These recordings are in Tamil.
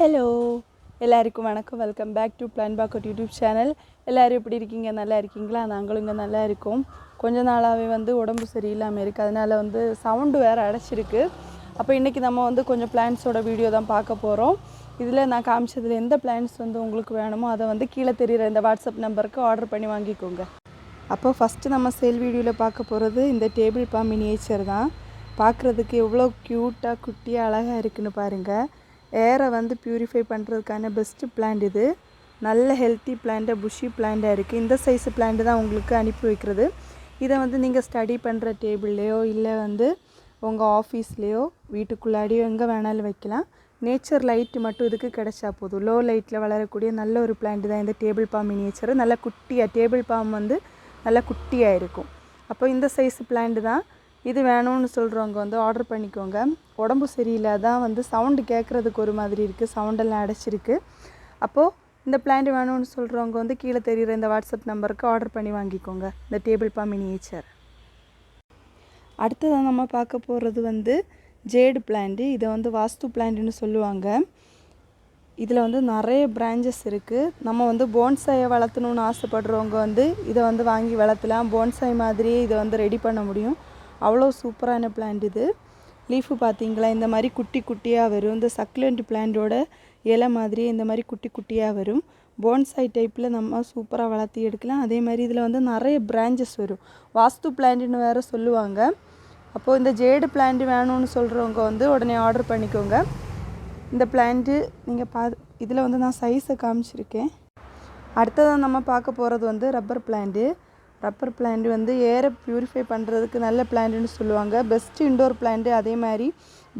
ஹலோ. எல்லாருக்கும் வணக்கம். Welcome back to plan pocket YouTube channel எல்லோரும் எப்படி இருக்கீங்க? நல்லா இருக்கீங்களா? நாங்களும் இங்கே நல்லா இருக்கோம். கொஞ்ச நாளாகவே வந்து உடம்பு சரியில்லாமல் இருக்குது அதனால் வந்து சவுண்டு வேறு அடைச்சிருக்கு. அப்போ இன்றைக்கி நம்ம வந்து கொஞ்சம் பிளான்ஸோட வீடியோ தான் பார்க்க போகிறோம் இதில் நான் காமிச்சதில் எந்த பிளான்ஸ் வந்து உங்களுக்கு வேணுமோ அதை வந்து கீழே தெரிகிற இந்த வாட்ஸ்அப் நம்பருக்கு ஆர்டர் பண்ணி வாங்கிக்கோங்க. அப்போ ஃபஸ்ட்டு நம்ம சேல் வீடியோவில் பார்க்க போகிறது இந்த டேபிள் பா மினியேச்சர் தான். பார்க்குறதுக்கு எவ்வளோ க்யூட்டாக குட்டியாக அழகாக இருக்குன்னு பாருங்கள் ஏரை வந்து ப்யூரிஃபை பண்ணுறதுக்கான பெஸ்ட்டு பிளான்ட் இது. நல்ல ஹெல்த்தி பிளான்ட்டு புஷி பிளான்ட்டாக இருக்குது இந்த சைஸ் பிளான்ட்டு தான் உங்களுக்கு அனுப்பி வைக்கிறது. இதை வந்து நீங்கள் ஸ்டடி பண்ணுற டேபிள்லேயோ இல்லை வந்து உங்கள் ஆஃபீஸ்லேயோ வீட்டுக்குள்ளாடியோ எங்கே வேணாலும் வைக்கலாம். நேச்சர் லைட்டு மட்டும் இதுக்கு கிடைச்சா போதும். லோ லைட்டில் வளரக்கூடிய நல்ல ஒரு பிளான்ட் தான் இந்த டேபிள் பாம் மினியேச்சர் நல்ல குட்டியாக டேபிள் பாம் வந்து நல்லா குட்டியாக இருக்கும். அப்போ இந்த சைஸ் பிளான்ட் தான் இது வேணும்னு சொல்கிறவங்க வந்து ஆர்டர் பண்ணிக்கோங்க. உடம்பு சரியில்லை தான் வந்து சவுண்டு கேட்குறதுக்கு ஒரு மாதிரி இருக்குது சவுண்டெல்லாம் அடைச்சிருக்கு. அப்போது இந்த பிளான்ட் வேணும்னு சொல்கிறவங்க வந்து கீழே தெரிகிற இந்த வாட்ஸ்அப் நம்பருக்கு ஆர்டர் பண்ணி வாங்கிக்கோங்க. இந்த டேபிள் பா மினியேச்சர் அடுத்ததாக நம்ம பார்க்க போகிறது வந்து ஜேடு பிளான்ட்டு இதை வந்து வாஸ்து பிளான்ட்டுன்னு சொல்லுவாங்க. இதில் வந்து நிறைய பிரான்ச்சஸ் இருக்குது நம்ம வந்து போன்சாயை வளர்த்தணுன்னு ஆசைப்படுறவங்க வந்து இதை வந்து வாங்கி வளர்த்தலாம். போன்சாய் மாதிரியே இதை வந்து ரெடி பண்ண முடியும். அவ்வளோ சூப்பரான பிளான்ட் இது. லீஃபு பார்த்தீங்களா? இந்த மாதிரி குட்டி குட்டியாக வரும். இந்த சக்லண்ட் பிளான்ட்டோட இலை மாதிரி இந்த மாதிரி குட்டி குட்டியாக வரும். போன்சாய் டைப்பில் நம்ம சூப்பராக வளர்த்தி எடுக்கலாம். அதே மாதிரி இதில் வந்து நிறைய பிரான்ச்சஸ் வரும். வாஸ்து பிளான்ட்டுன்னு வேறு சொல்லுவாங்க. அப்போது இந்த ஜேடு பிளான்ட் வேணும்னு சொல்கிறவங்க வந்து உடனே ஆர்டர் பண்ணிக்கோங்க. இந்த பிளான்ட்டு நீங்கள் பா இதில் வந்து நான் சைஸை காமிச்சிருக்கேன். அடுத்ததாக நம்ம பார்க்க போகிறது வந்து ரப்பர் பிளான்ட்டு ரப்பர் பிளான்ட் வந்து ஏரை ப்யூரிஃபை பண்ணுறதுக்கு நல்ல பிளான்ட்டுன்னு சொல்லுவாங்க. பெஸ்ட்டு இண்டோர் பிளான்ட்டு அதே மாதிரி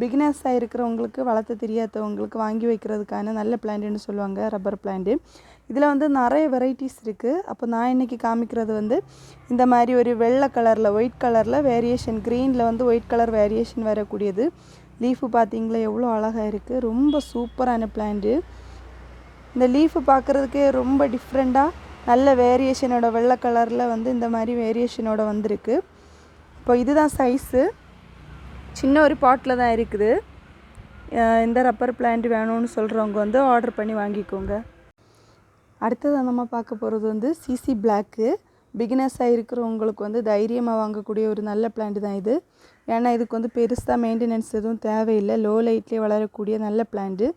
பிகினர்ஸாக இருக்கிறவங்களுக்கு வளர்த்த தெரியாதவங்களுக்கு வாங்கி வைக்கிறதுக்கான நல்ல பிளான்ட்டுன்னு சொல்லுவாங்க ரப்பர் பிளான்ட்டு இதில் வந்து நிறைய வெரைட்டிஸ் இருக்குது அப்போ நான் இன்றைக்கி காமிக்கிறது வந்து இந்த மாதிரி ஒரு வெள்ளை கலரில் ஒயிட் கலரில் வேரியேஷன் க்ரீனில் வந்து ஒயிட் கலர் வேரியேஷன் வரக்கூடியது. லீஃபு பார்த்திங்களா எவ்வளோ அழகாக இருக்குது ரொம்ப சூப்பரான பிளான்ட்டு இந்த லீஃபு பார்க்குறதுக்கே ரொம்ப டிஃப்ரெண்ட்டாக நல்ல வேரியேஷனோட வெள்ளை கலரில் வந்து இந்த மாதிரி வேரியேஷனோட வந்திருக்கு. இப்போ இதுதான் சைஸு சின்ன ஒரு பாட்டில் தான் இருக்குது. இந்த ரப்பர் பிளான்ட் வேணும்னு சொல்கிறவங்க வந்து ஆர்டர் பண்ணி வாங்கிக்கோங்க. அடுத்ததாக நம்ம பார்க்க போகிறது வந்து சிசி பிளாக்கு பிகினர்ஸாக இருக்கிறவங்களுக்கு வந்து தைரியமாக வாங்கக்கூடிய ஒரு நல்ல பிளான்ட் தான் இது. ஏன்னா இதுக்கு வந்து பெருசாக மெயின்டெனன்ஸ் எதுவும் தேவையில்லை. லோ லைட்லேயே வளரக்கூடிய நல்ல பிளான்ட்டு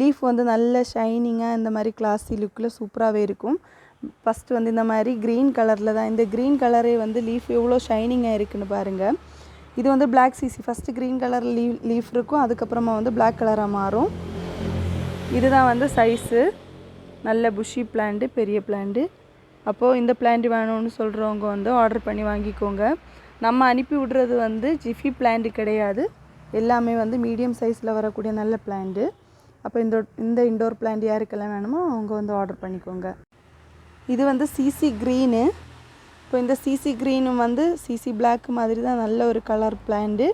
லீஃப் வந்து நல்ல ஷைனிங்காக இந்த மாதிரி கிளாஸி லுக்கில் சூப்பராகவே இருக்கும். ஃபஸ்ட்டு வந்து இந்த மாதிரி க்ரீன் கலரில் தான். இந்த க்ரீன் கலரே வந்து லீஃப் எவ்வளோ ஷைனிங்காக இருக்குன்னு பாருங்கள் இது வந்து black CC first green colour leave leaf இருக்கும். அதுக்கப்புறமா வந்து பிளாக் கலராக மாறும். இதுதான் வந்து சைஸு நல்ல புஷி பிளான்ட்டு பெரிய பிளான்ட்டு அப்போது இந்த பிளான்ட் வேணும்னு சொல்கிறவங்க வந்து ஆர்டர் பண்ணி வாங்கிக்கோங்க. நம்ம அனுப்பி விடுறது வந்து ஜிஃபி பிளான்ட் கிடையாது. எல்லாமே வந்து மீடியம் சைஸில் வரக்கூடிய நல்ல பிளான்ட்டு அப்போ இந்த இந்த இண்டோர் பிளான்ட் யாருக்கெல்லாம் வேணுமோ அவங்க வந்து ஆர்டர் பண்ணிக்கோங்க. இது வந்து சிசி க்ரீனு இப்போ இந்த சிசி க்ரீனும் வந்து சிசி பிளாக் மாதிரி தான் நல்ல ஒரு கலர் பிளான்ட்டு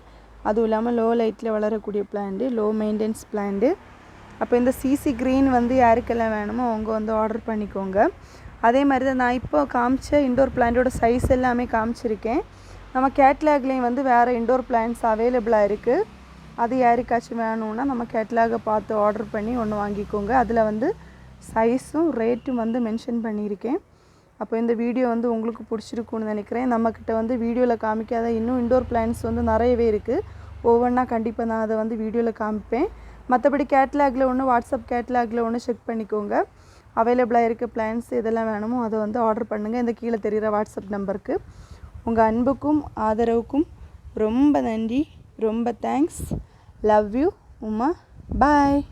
அதுவும் இல்லாமல் லோ லைட்டில் வளரக்கூடிய பிளான்ட்டு லோ மெயின்டெனன்ஸ் பிளான்ட்டு அப்போ இந்த சிசி க்ரீன் வந்து யாருக்கெல்லாம் வேணுமோ அவங்க வந்து ஆர்டர் பண்ணிக்கோங்க. அதே மாதிரி தான் நான் இப்போ காமிச்ச இண்டோர் பிளான்ட்டோட சைஸ் எல்லாமே காமிச்சிருக்கேன். நம்ம கேட்லாக்லேயும் வந்து வேறு இண்டோர் பிளான்ட்ஸ் அவைலபிளாக இருக்குது அது யாருக்காச்சும் வேணும்னா நம்ம கேட்லாகை பார்த்து ஆர்டர் பண்ணி ஒன்று வாங்கிக்கோங்க. அதில் வந்து சைஸும் ரேட்டும் வந்து மென்ஷன் பண்ணியிருக்கேன். அப்போ இந்த வீடியோ வந்து உங்களுக்கு பிடிச்சிருக்குன்னு நினைக்கிறேன். நம்மக்கிட்ட வந்து வீடியோவில் காமிக்காத இன்னும் இண்டோர் பிளான்ஸ் வந்து நிறையவே இருக்குது ஒவ்வொன்றா கண்டிப்பாக நான் அதை வந்து வீடியோவில் காமிப்பேன். மற்றபடி கேட்லாகில் ஒன்று வாட்ஸ்அப் கேட்லாகில் ஒன்று செக் பண்ணிக்கோங்க. அவைலபிளாக இருக்க பிளான்ஸ் இதெல்லாம் வேணுமோ அதை வந்து ஆர்டர் பண்ணுங்கள் இந்த கீழே தெரிகிற வாட்ஸ்அப் நம்பருக்கு. உங்கள் அன்புக்கும் ஆதரவுக்கும் ரொம்ப நன்றி. ரொம்ப thanks love you Uma. Bye